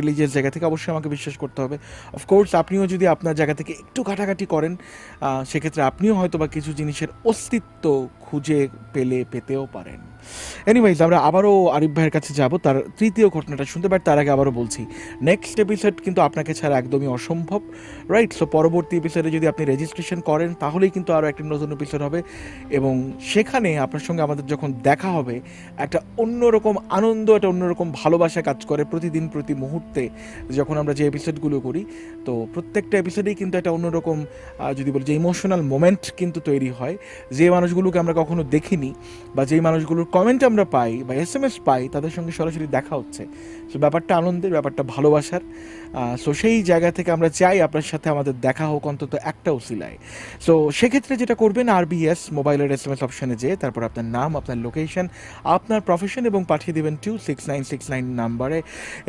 Religious জায়গা থেকে অবশ্যই আমাকে বিশ্বাস করতে হবে। অফকোর্স আপনিও যদি আপনার জায়গা থেকে একটু ঘাটাঘাটি করেন সেক্ষেত্রে আপনিও হয়তো বা কিছু জিনিসের অস্তিত্ব খুঁজে পেলে, পেতেও পারেন। এনিওয়াইজ আমরা আবারও আরিফ ভাইয়ের কাছে যাব। তার তৃতীয় ঘটনাটা শুনতে পারি তার আগে আবারও বলছি নেক্সট এপিসোড কিন্তু আপনাকে ছাড়া একদমই অসম্ভব রাইট সো পরবর্তী এপিসোডে যদি আপনি রেজিস্ট্রেশন করেন, তাহলেই কিন্তু আরও একটা নতুন এপিসোড হবে এবং সেখানে আপনার সঙ্গে আমাদের যখন দেখা হবে, একটা অন্যরকম আনন্দ, একটা অন্যরকম ভালোবাসা কাজ করে প্রতিদিন, প্রতি মুহূর্তে যখন আমরা যে এপিসোডগুলো করি, তো প্রত্যেকটা এপিসোডেই কিন্তু একটা অন্যরকম যদি বলি যে ইমোশনাল মোমেন্ট কিন্তু তৈরি হয়। যে মানুষগুলোকে আমরা কখনো দেখিনি বা যেই মানুষগুলোর কমেন্ট আমরা পাই বা এস এম এস পাই, তাদের সঙ্গে সরাসরি দেখা হচ্ছে। সো ব্যাপারটা আনন্দের, ব্যাপারটা ভালোবাসার। সো সেই জায়গা থেকে আমরা চাই আপনার সাথে আমাদের দেখা হোক অন্তত একটা উসিলায় সো সেক্ষেত্রে যেটা করবেন আরবিএস মোবাইলের এস এম এস অপশানে যেয়ে, তারপর আপনার নাম, আপনার লোকেশন আপনার প্রফেশন এবং পাঠিয়ে দেবেন two six nine six nine নাম্বারে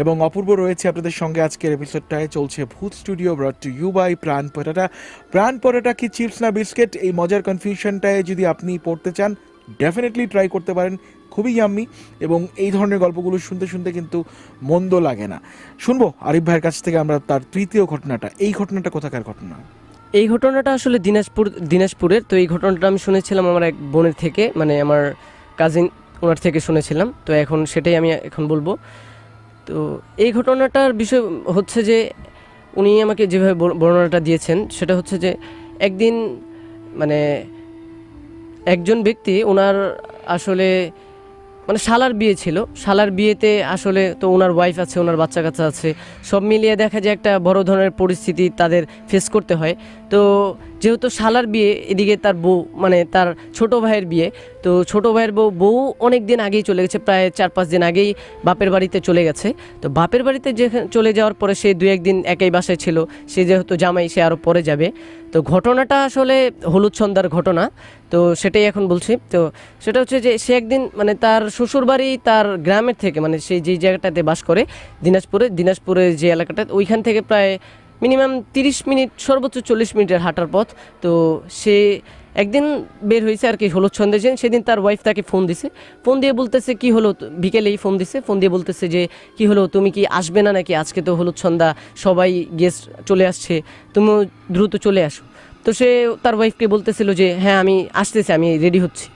এবং অপূর্ব রয়েছে আপনাদের সঙ্গে আজকের এপিসোডটায় চলছে Bhoot studio brought to you by Pran paratha. Pran পরোটা কি চিপস না বিস্কিট এই মজার কনফিউশনটায় যদি আপনি পড়তে চান ডেফিনেটলি ট্রাই করতে পারেন, খুবই ইয়াম্মি এবং এই ধরনের গল্পগুলো শুনতে শুনতে কিন্তু মন্দ লাগে না। শুনব আরিফ ভাইয়ের কাছ থেকে আমরা তার তৃতীয় ঘটনাটা। এই ঘটনাটা কোথাকার ঘটনা? এই ঘটনাটা আসলে দিনাজপুর, দিনাজপুরের। তো এই ঘটনাটা আমি শুনেছিলাম আমার এক বোনের থেকে মানে আমার কাজিন ওনার থেকে শুনেছিলাম। তো এখন সেটাই আমি এখন বলব। তো এই ঘটনাটার বিষয় হচ্ছে যে, উনি আমাকে যেভাবে বর্ণনাটা দিয়েছেন, সেটা হচ্ছে যে, একদিন মানে একজন ব্যক্তি ওনার আসলে মানে শালার বিয়ে ছিল। শালার বিয়েতে আসলে তো ওনার ওয়াইফ আছে, ওনার বাচ্চা কাচ্চা আছে। সব মিলিয়ে দেখা যায় একটা বড় ধরনের পরিস্থিতি তাদের ফেস করতে হয়। তো যেহেতু শালার বিয়ে, এদিকে তার বউ মানে তার ছোট ভাইয়ের বিয়ে, তো ছোট ভাইয়ের বউ বউ অনেক দিন আগেই চলে গেছে, প্রায় চার পাঁচ দিন আগেই বাপের বাড়িতে চলে গেছে। তো বাপের বাড়িতে যে চলে যাওয়ার পরে সে দু একদিন একই বাসায় ছিল, সে যেহেতু জামাই, সে আরও পরে যাবে। তো ঘটনাটা আসলে হলুদ সন্ধ্যার ঘটনা, তো সেটাই এখন বলছি। তো সেটা হচ্ছে যে সে একদিন মানে তার শ্বশুরবাড়ি, তার গ্রামের থেকে মানে সেই যে জায়গাটাতে বাস করে, দিনাজপুরে, দিনাজপুরের যে এলাকাটা, ওইখান থেকে প্রায় মিনিমাম তিরিশ মিনিট, সর্বোচ্চ চল্লিশ মিনিটের হাঁটার পথ। তো সে একদিন বের হয়েছে আর কি হলুদ দিন সেদিন। তার ওয়াইফ তাকে ফোন দিছে। ফোন দিয়ে বলতেছে, কি হলো বিকেলেই ফোন দিছে। ফোন দিয়ে বলতেছে যে, কি হলো, তুমি কি আসবে না নাকি? আজকে তো হলুদ সন্ধ্যা সবাই গেস্ট চলে আসছে। তুমিও দ্রুত চলে আসো। তো সে তার ওয়াইফকে বলতেছিল যে হ্যাঁ আমি আসতেছি, আমি রেডি হচ্ছি।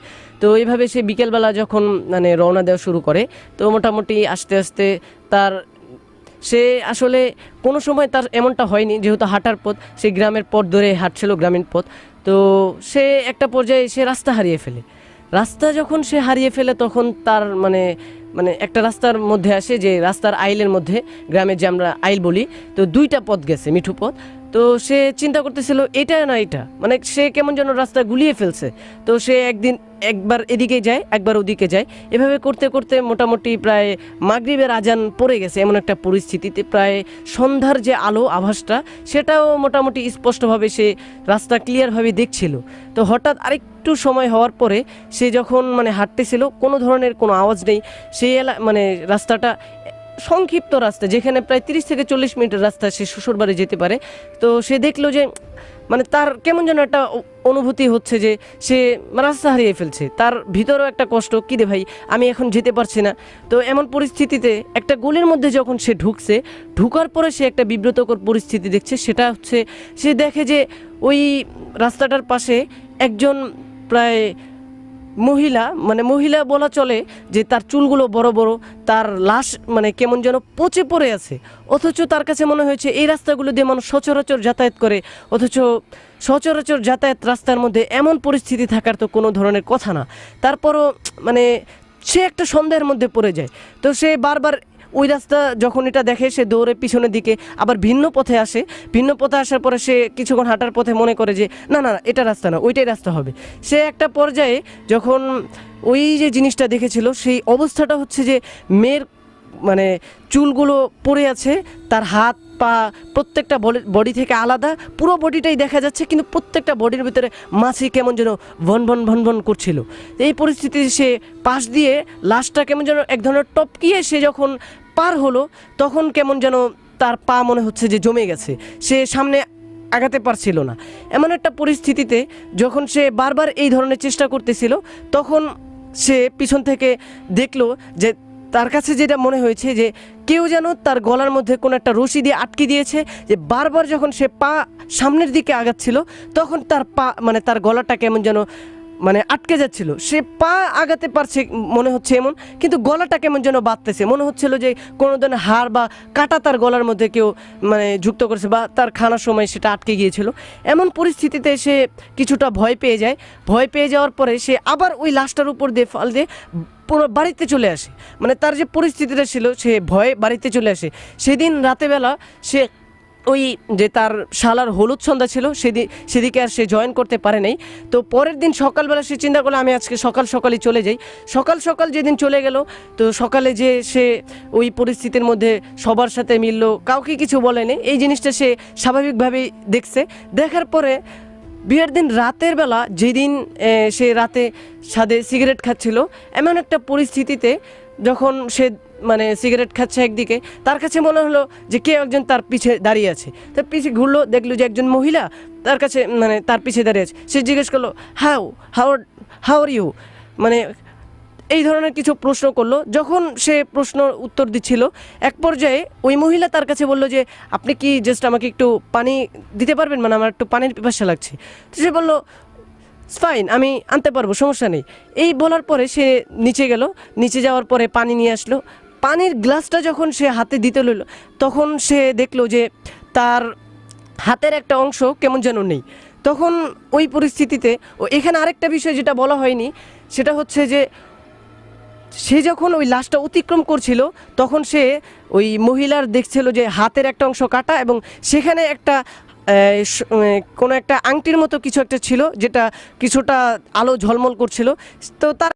তো এইভাবে সে বিকেলবেলা যখন মানে রওনা দেওয়া শুরু করে, তো মোটামুটি আস্তে আস্তে তার সে আসলে কোনো সময় তার এমনটা হয়নি, যেহেতু হাঁটার পথ, সে গ্রামের পথ ধরে হাঁটছিল গ্রামীণ পথ। তো সে একটা পর্যায়ে সে রাস্তা হারিয়ে ফেলে। রাস্তা যখন সে হারিয়ে ফেলে, তখন তার মানে মানে একটা রাস্তার মধ্যে আসে যে রাস্তার আইলের মধ্যে গ্রামের যে আমরা আইল বলি, তো দুইটা পথ গেছে, মিঠু পথ। তো সে চিন্তা করতেছিল, এটা না এটা? মানে সে কেমন যেন রাস্তা গুলিয়ে ফেলছে। তো সে একদিন একবার এদিকে যায়, একবার ওদিকে যায়। এভাবে করতে করতে মোটামুটি প্রায় মাগরিবের আজান পড়ে গেছে এমন একটা পরিস্থিতিতে। প্রায় সন্ধ্যার যে আলো, আভাসটা, সেটাও মোটামুটি স্পষ্টভাবে সে রাস্তা ক্লিয়ারভাবে দেখছিল। তো হঠাৎ আরেকটু সময় হওয়ার পরে সে যখন মানে হাঁটতেছিল, কোনো ধরনের কোনো আওয়াজ নেই। সেই এলা মানে রাস্তাটা সংক্ষিপ্ত রাস্তা, যেখানে প্রায় তিরিশ থেকে চল্লিশ মিনিটের রাস্তা সে শ্বশুরবাড়ি যেতে পারে। তো সে দেখল যে মানে তার কেমন যেন একটা অনুভূতি হচ্ছে যে, সে রাস্তা হারিয়ে ফেলছে। তার ভিতরেও একটা কষ্ট, কী রে ভাই, আমি এখন যেতে পারছি না। তো এমন পরিস্থিতিতে একটা গলির মধ্যে যখন সে ঢুকছে, ঢুকার পরে সে একটা বিব্রতকর পরিস্থিতি দেখছে। সেটা হচ্ছে, সে দেখে যে ওই রাস্তাটার পাশে একজন প্রায় মহিলা মানে মহিলা বলা চলে যে তার চুলগুলো বড় বড়, তার লাশ মানে কেমন যেন পচে পড়ে আছে। অথচ তার কাছে মনে হয়েছে এই রাস্তাগুলো দিয়ে মানুষ সচরাচর যাতায়াত করে। অথচ সচরাচর যাতায়াত রাস্তার মধ্যে এমন পরিস্থিতি থাকার তো কোনো ধরনের কথা না। তারপরও মানে সে একটা সন্দেহের মধ্যে পড়ে যায়। তো সে বারবার ওই রাস্তা যখন এটা দেখে সে দৌড়ে পিছনের দিকে আবার ভিন্ন পথে আসে, ভিন্ন পথে আসার পরে সে কিছুক্ষণ হাঁটার পথে মনে করে যে, না না এটা রাস্তা না, ওইটাই রাস্তা হবে। সে একটা পর্যায়ে যখন ওই যে জিনিসটা দেখেছিল, সেই অবস্থাটা হচ্ছে যে মেয়ের মানে চুলগুলো পড়ে আছে, তার হাত, পা প্রত্যেকটা বডি থেকে আলাদা, পুরো বডিটাই দেখা যাচ্ছে, কিন্তু প্রত্যেকটা বডির ভিতরে মাছি কেমন যেন ভন ভন ভন ভন করছিল। এই পরিস্থিতিতে সে পাশ দিয়ে লাশটা কেমন যেন এক ধরনের টপকিয়ে সে যখন পার হলো, তখন কেমন যেন তার পা মনে হচ্ছে যে জমে গেছে। সে সামনে আগাতে পারছিল না। এমন একটা পরিস্থিতিতে যখন সে বারবার এই ধরনের চেষ্টা করতেছিল, তখন সে পিছন থেকে দেখল যে তার কাছে যেটা মনে হয়েছে যে কেউ যেন তার গলার মধ্যে কোনো একটা রশি দিয়ে আটকে দিয়েছে, যে বারবার যখন সে পা সামনের দিকে আগাচ্ছিল, তখন তার পা মানে তার গলাটা কেমন যেন মানে আটকে যাচ্ছিল। সে পা আগাতে পারছে মনে হচ্ছে এমন, কিন্তু গলাটা কেমন যেন বাঁধতেছে। মনে হচ্ছিল যে কোনো ধরনের হাড় বা কাটা তার গলার মধ্যে কেউ মানে যুক্ত করেছে বা তার খানার সময় সেটা আটকে গিয়েছিল। এমন পরিস্থিতিতে সে কিছুটা ভয় পেয়ে যায়। ভয় পেয়ে যাওয়ার পরে সে আবার ওই লাশটার উপর দিয়ে ফাল দিয়ে পুরো বাড়িতে চলে আসে। মানে তার যে পরিস্থিতিটা ছিল, সে ভয়ে বাড়িতে চলে আসে। সেদিন রাতেবেলা সে ওই যে তার শালার হলুদ সন্ধ্যা ছিল সেদিন সেদিকে আর সে জয়েন করতে পারে নাই। তো পরের দিন সকালবেলা সে চিন্তা করল, আমি আজকে সকাল সকালই চলে যাই। সকাল সকাল যেদিন চলে গেল, তো সকালে যে সে ওই পরিস্থিতির মধ্যে সবার সাথে মিললো, কাউকে কিছু বলেনি এই জিনিসটা সে স্বাভাবিকভাবেই দেখছে। দেখার পরে বিয়ের দিন রাতের বেলা যেদিন সে রাতে সাদে সিগারেট খাচ্ছিল, এমন একটা পরিস্থিতিতে যখন সে মানে সিগারেট খাচ্ছে একদিকে, তার কাছে মনে হলো যে কেউ একজন তার পিছে দাঁড়িয়ে আছে। তার পিছে ঘুরলো, দেখল যে একজন মহিলা তার কাছে মানে তার পিছে দাঁড়িয়ে আছে। সে জিজ্ঞেস করল, how how how are you? মানে এই ধরনের কিছু প্রশ্ন করল। যখন সে প্রশ্ন উত্তর দিচ্ছিল, এক পর্যায়ে ওই মহিলা তার কাছে বলল যে, আপনি কি জাস্ট আমাকে একটু পানি দিতে পারবেন? মানে আমার একটু পানির পিপাসা লাগছে। তো সে বলল ফাইন আমি আনতে পারব, সমস্যা নেই। এই বলার পরে সে নিচে গেল, নিচে যাওয়ার পরে পানি নিয়ে আসলো। পানির গ্লাসটা যখন সে হাতে দিতে লইল, তখন সে দেখল যে তার হাতের একটা অংশ কেমন যেন নেই। তখন ওই পরিস্থিতিতে, ও এখানে আরেকটা বিষয় যেটা বলা হয়নি, সেটা হচ্ছে যে সে যখন ওই লাশটা অতিক্রম করছিল, তখন সে ওই মহিলার দেখছিল যে হাতের একটা অংশ কাটা এবং সেখানে একটা কোনো একটা আংটির মতো কিছু একটা ছিল, যেটা কিছুটা আলো ঝলমল করছিল। তো তার